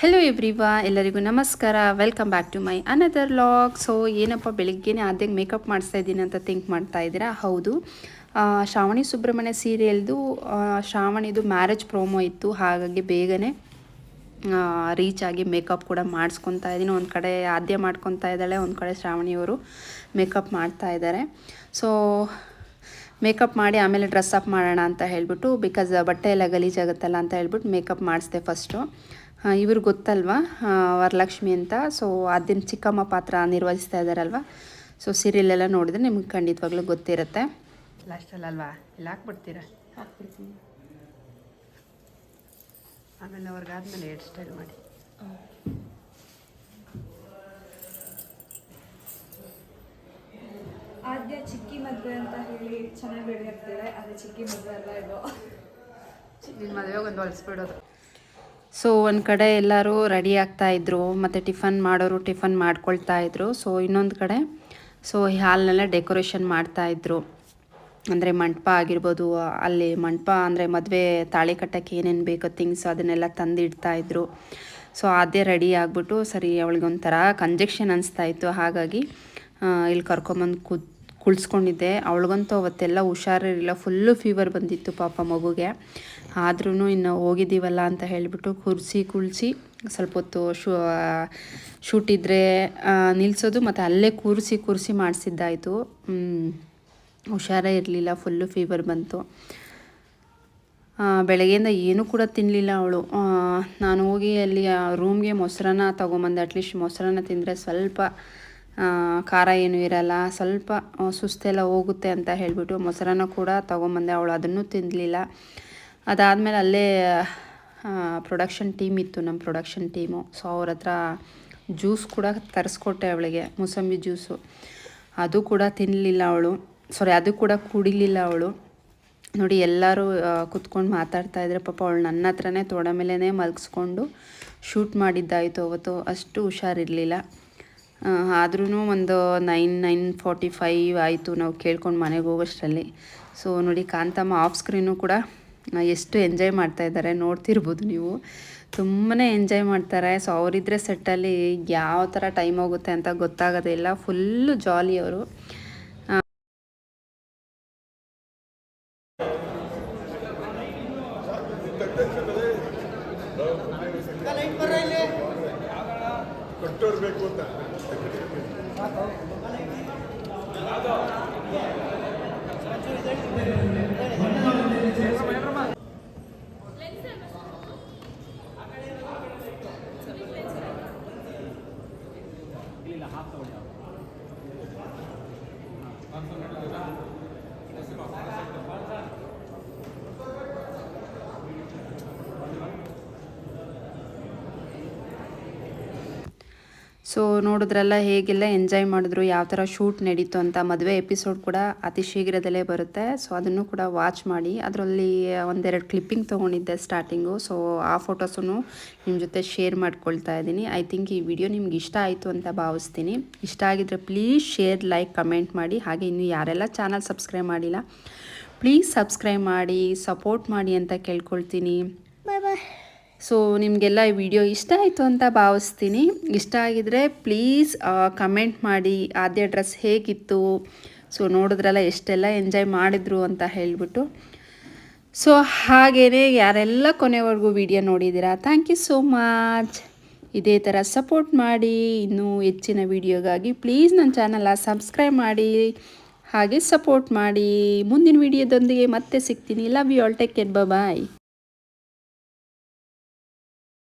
Hello everyone ಎಲ್ಲರಿಗೂ ನಮಸ್ಕಾರ. Welcome back to my another vlog so ಏನಪ್ಪ, ಬೆಳಿಗ್ಗೆನೇ ಆದ್ಯಾಗ ಮೇಕಪ್ ಮಾಡಿಸ್ತಾ ಇದ್ದೀನಿ ಅಂತ ಥಿಂಕ್ ಮಾಡ್ತಾ ಇದ್ದೀರಾ? ಹೌದು. ಶ್ರಾವಣಿ ಸುಬ್ರಹ್ಮಣ್ಯ ಸೀರಿಯಲ್ದು ಶ್ರಾವಣಿದು ಮ್ಯಾರೇಜ್ ಪ್ರೋಮೋ ಇತ್ತು. ಹಾಗಾಗಿ ಬೇಗನೆ ರೀಚ್ ಆಗಿ ಮೇಕಪ್ ಕೂಡ ಮಾಡಿಸ್ಕೊತಾ ಇದ್ದೀನಿ. ಒಂದು ಕಡೆ ಆದ್ಯ ಮಾಡ್ಕೊತಾ ಇದ್ದಾಳೆ, ಒಂದು ಕಡೆ ಶ್ರಾವಣಿಯವರು ಮೇಕಪ್ ಮಾಡ್ತಾ ಇದ್ದಾರೆ. ಸೊ ಮೇಕಪ್ ಮಾಡಿ ಆಮೇಲೆ ಡ್ರೆಸ್ ಅಪ್ ಮಾಡೋಣ ಅಂತ ಹೇಳ್ಬಿಟ್ಟು ಬಿಕಾಸ್ ಬಟ್ಟೆ ಎಲ್ಲ ಗಲೀಜಾಗುತ್ತಲ್ಲ ಅಂತ ಹೇಳ್ಬಿಟ್ಟು ಮೇಕಪ್ ಮಾಡಿಸ್ದೆ ಫಸ್ಟು ಇವ್ರಿಗೆ ಗೊತ್ತಲ್ವಾ? ವರಲಕ್ಷ್ಮಿ ಅಂತ. ಸೊ ಅದನ್ನು ಚಿಕ್ಕಮ್ಮ ಪಾತ್ರ ನಿರ್ವಹಿಸ್ತಾ ಇದ್ದಾರಲ್ವ ಸೊ ಸೀರಿಯಲ್ ಎಲ್ಲ ನೋಡಿದ್ರೆ ನಿಮ್ಗೆ ಖಂಡಿತವಾಗ್ಲೂ ಗೊತ್ತಿರುತ್ತೆ. ಲಾಸ್ಟಲ್ಲಲ್ವಾ ಇಲ್ಲಿ ಹಾಕ್ಬಿಡ್ತೀರಾ? ಹಾಕ್ಬಿಡ್ತೀನಿ. ಆಮೇಲೆ ಅವ್ರಿಗಾದ್ಮೇಲೆ ಹೇರ್ ಸ್ಟೈಲ್ ಮಾಡಿ. ಆದ್ಯ ಚಿಕ್ಕಿ ಮದುವೆ ಅಂತ ಹೇಳಿ ಚೆನ್ನಾಗಿ ಬೆಳೆದಿರ್ತಾರೆ ಅದೇ ಚಿಕ್ಕಿ ಮದುವೆ ಅಲ್ಲ ಇದು? ನಿನ್ನ ಮದುವೆಗೆ ಒಂದು ಹೊಲಿಸ್ಬಿಡೋದು ಸೊ ಒಂದು ಕಡೆ ಎಲ್ಲರೂ ರೆಡಿ ಆಗ್ತಾ ಇದ್ರು, ಮತ್ತು ಟಿಫನ್ ಮಾಡೋರು ಟಿಫನ್ ಮಾಡ್ಕೊಳ್ತಾ ಇದ್ರು. ಸೊ ಇನ್ನೊಂದು ಕಡೆ ಸೊ ಈ ಹಾಲ್ನೆಲ್ಲ ಡೆಕೋರೇಷನ್ ಮಾಡ್ತಾಯಿದ್ರು ಅಂದರೆ ಮಂಟಪ ಆಗಿರ್ಬೋದು, ಅಲ್ಲಿ ಮಂಟಪ ಅಂದರೆ ಮದುವೆ ತಾಳಿ ಕಟ್ಟಕ್ಕೆ ಏನೇನು ಬೇಕೋ ಥಿಂಗ್ಸ್ ಅದನ್ನೆಲ್ಲ ತಂದಿಡ್ತಾ ಇದ್ರು. ಸೊ ಅದೇ ರೆಡಿ ಆಗಿಬಿಟ್ಟು ಸರಿ ಅವಳಿಗೆ ಒಂಥರ ಕಂಜೆಕ್ಷನ್ ಅನಿಸ್ತಾ ಇತ್ತು. ಹಾಗಾಗಿ ಇಲ್ಲಿ ಕರ್ಕೊಂಬಂದು ಕೂತ್, ಕುಳಿಸ್ಕೊಂಡಿದ್ದೆ. ಅವಳಿಗಂತೂ ಅವತ್ತೆಲ್ಲ ಹುಷಾರಿರಲಿಲ್ಲ. ಫುಲ್ಲು ಫೀವರ್ ಬಂದಿತ್ತು ಪಾಪ ಮಗುಗೆ. ಆದ್ರೂ ಇನ್ನು ಹೋಗಿದ್ದೀವಲ್ಲ ಅಂತ ಹೇಳಿಬಿಟ್ಟು ಕುರ್ಸಿ ಕುಳಿಸಿ ಸ್ವಲ್ಪ ಹೊತ್ತು ಶೂ ಶೂಟ್ ಇದ್ದರೆ ನಿಲ್ಲಿಸೋದು ಮತ್ತು ಅಲ್ಲೇ ಕೂರಿಸಿ ಕೂರಿಸಿ ಮಾಡಿಸಿದ್ದಾಯಿತು. ಹುಷಾರೇ ಇರಲಿಲ್ಲ ಫುಲ್ಲು ಫೀವರ್ ಬಂತು. ಬೆಳಗ್ಗೆಯಿಂದ ಏನೂ ಕೂಡ ತಿನ್ನಲಿಲ್ಲ ಅವಳು. ನಾನು ಹೋಗಿ ಅಲ್ಲಿ ರೂಮ್ಗೆ ಮೊಸರನ್ನ ತೊಗೊಂಬಂದೆ ಅಟ್ಲೀಸ್ಟ್ ಮೊಸರನ್ನ ತಿಂದರೆ ಸ್ವಲ್ಪ ಖಾರ ಏನೂ ಇರಲ್ಲ, ಸ್ವಲ್ಪ ಸುಸ್ತೆಲ್ಲ ಹೋಗುತ್ತೆ ಅಂತ ಹೇಳಿಬಿಟ್ಟು ಮೊಸರನ್ನ ಕೂಡ ತೊಗೊಂಬಂದೆ, ಅವಳು ಅದನ್ನು ತಿನ್ನಲಿಲ್ಲ ಅದಾದಮೇಲೆ ಅಲ್ಲೇ ಪ್ರೊಡಕ್ಷನ್ ಟೀಮ್ ಇತ್ತು ನಮ್ಮ ಪ್ರೊಡಕ್ಷನ್ ಟೀಮು ಸೊ ಅವ್ರ ಹತ್ರ ಜ್ಯೂಸ್ ಕೂಡ ತರಿಸ್ಕೊಟ್ಟೆ ಅವಳಿಗೆ, ಮೂಸಂಬಿ ಜ್ಯೂಸು ಅದು ಕೂಡ ತಿನ್ನಲಿಲ್ಲ ಅವಳು. ಸಾರಿ ಅದು ಕೂಡ ಕುಡಿಲಿಲ್ಲ ಅವಳು. ನೋಡಿ, ಎಲ್ಲರೂ ಕುತ್ಕೊಂಡು ಮಾತಾಡ್ತಾ ಇದ್ರೆ ಪಾಪ ಅವಳು ನನ್ನ ಹತ್ರನೇ ತೋಡ ಮೇಲೇ ಮಲಗಿಸ್ಕೊಂಡು ಶೂಟ್ ಮಾಡಿದ್ದಾಯಿತು ಅವತ್ತು. ಅಷ್ಟು ಹುಷಾರಿರಲಿಲ್ಲ. ಆದ್ರೂ ಒಂದು ನೈನ್ ನೈನ್ ಫೋರ್ಟಿ ಫೈವ್ ಆಯಿತು ನಾವು ಕೇಳ್ಕೊಂಡು ಮನೆಗೆ ಹೋಗೋಷ್ಟರಲ್ಲಿ. ಸೊ ನೋಡಿ, ಕಾಂತಮ್ಮ ಆಫ್ ಸ್ಕ್ರೀನು ಕೂಡ ಎಷ್ಟು ಎಂಜಾಯ್ ಮಾಡ್ತಾ ಇದ್ದಾರೆ ನೋಡ್ತಿರ್ಬೋದು ನೀವು ತುಂಬಾ ಎಂಜಾಯ್ ಮಾಡ್ತಾರೆ ಸೊ ಅವರಿದ್ರೆ ಸೆಟ್ಟಲ್ಲಿ ಯಾವ ಥರ ಟೈಮ್ ಹೋಗುತ್ತೆ ಅಂತ ಗೊತ್ತಾಗೋದೇ ಇಲ್ಲ ಫುಲ್ಲು ಜಾಲಿ ಅವರು ಕೊಟ್ಟೋರ್ಬೇಕು ಅಂತ ಸೊ ನೋಡಿದ್ರೆಲ್ಲ ಹೇಗೆಲ್ಲ ಎಂಜಾಯ್ ಮಾಡಿದ್ರು, ಯಾವ ಥರ ಶೂಟ್ ನಡೀತು ಅಂತ ಮದುವೆ ಎಪಿಸೋಡ್ ಕೂಡ ಅತಿ ಶೀಘ್ರದಲ್ಲೇ ಬರುತ್ತೆ. ಸೊ ಅದನ್ನು ಕೂಡ ವಾಚ್ ಮಾಡಿ. ಅದರಲ್ಲಿ ಒಂದೆರಡು ಕ್ಲಿಪ್ಪಿಂಗ್ ತೊಗೊಂಡಿದ್ದೆ ಸ್ಟಾರ್ಟಿಂಗು ಸೊ ಆ ಫೋಟೋಸನ್ನು ನಿಮ್ಮ ಜೊತೆ ಶೇರ್ ಮಾಡ್ಕೊಳ್ತಾ ಇದ್ದೀನಿ. ಐ ಥಿಂಕ್ ಈ ವಿಡಿಯೋ ನಿಮ್ಗೆ ಇಷ್ಟ ಆಯಿತು ಅಂತ ಭಾವಿಸ್ತೀನಿ. ಇಷ್ಟ ಆಗಿದ್ರೆ ಪ್ಲೀಸ್ ಶೇರ್ ಲೈಕ್ ಕಮೆಂಟ್ ಮಾಡಿ. ಹಾಗೆ ಇನ್ನು ಯಾರೆಲ್ಲ ಚಾನಲ್ ಸಬ್ಸ್ಕ್ರೈಬ್ ಮಾಡಿಲ್ಲ ಪ್ಲೀಸ್ ಸಬ್ಸ್ಕ್ರೈಬ್ ಮಾಡಿ ಸಪೋರ್ಟ್ ಮಾಡಿ ಅಂತ ಕೇಳ್ಕೊಳ್ತೀನಿ. ಸೊ ನಿಮಗೆಲ್ಲ ಈ ವಿಡಿಯೋ ಇಷ್ಟ ಆಯಿತು ಅಂತ ಭಾವಿಸ್ತೀನಿ. ಇಷ್ಟ ಆಗಿದ್ರೆ ಪ್ಲೀಸ್ ಕಮೆಂಟ್ ಮಾಡಿ. ಆದ್ಯ ಡ್ರೆಸ್ ಹೇಗಿತ್ತು? ಸೊ ನೋಡಿದ್ರಲ್ಲ, ಎಷ್ಟೆಲ್ಲ ಎಂಜಾಯ್ ಮಾಡಿದ್ರು ಅಂತ ಹೇಳಿಬಿಟ್ಟು. ಸೊ ಹಾಗೇ ಯಾರೆಲ್ಲ ಕೊನೆವರೆಗೂ ವಿಡಿಯೋ ನೋಡಿದ್ದೀರಾ ಥ್ಯಾಂಕ್ ಯು ಸೋ ಮಚ್ ಇದೇ ಥರ ಸಪೋರ್ಟ್ ಮಾಡಿ. ಇನ್ನೂ ಹೆಚ್ಚಿನ ವಿಡಿಯೋಗಾಗಿ ಪ್ಲೀಸ್ ನನ್ನ ಚಾನಲ ಸಬ್ಸ್ಕ್ರೈಬ್ ಮಾಡಿ. ಹಾಗೆ ಸಪೋರ್ಟ್ ಮಾಡಿ. ಮುಂದಿನ ವಿಡಿಯೋದೊಂದಿಗೆ ಮತ್ತೆ ಸಿಗ್ತೀನಿ. Love you all take care bye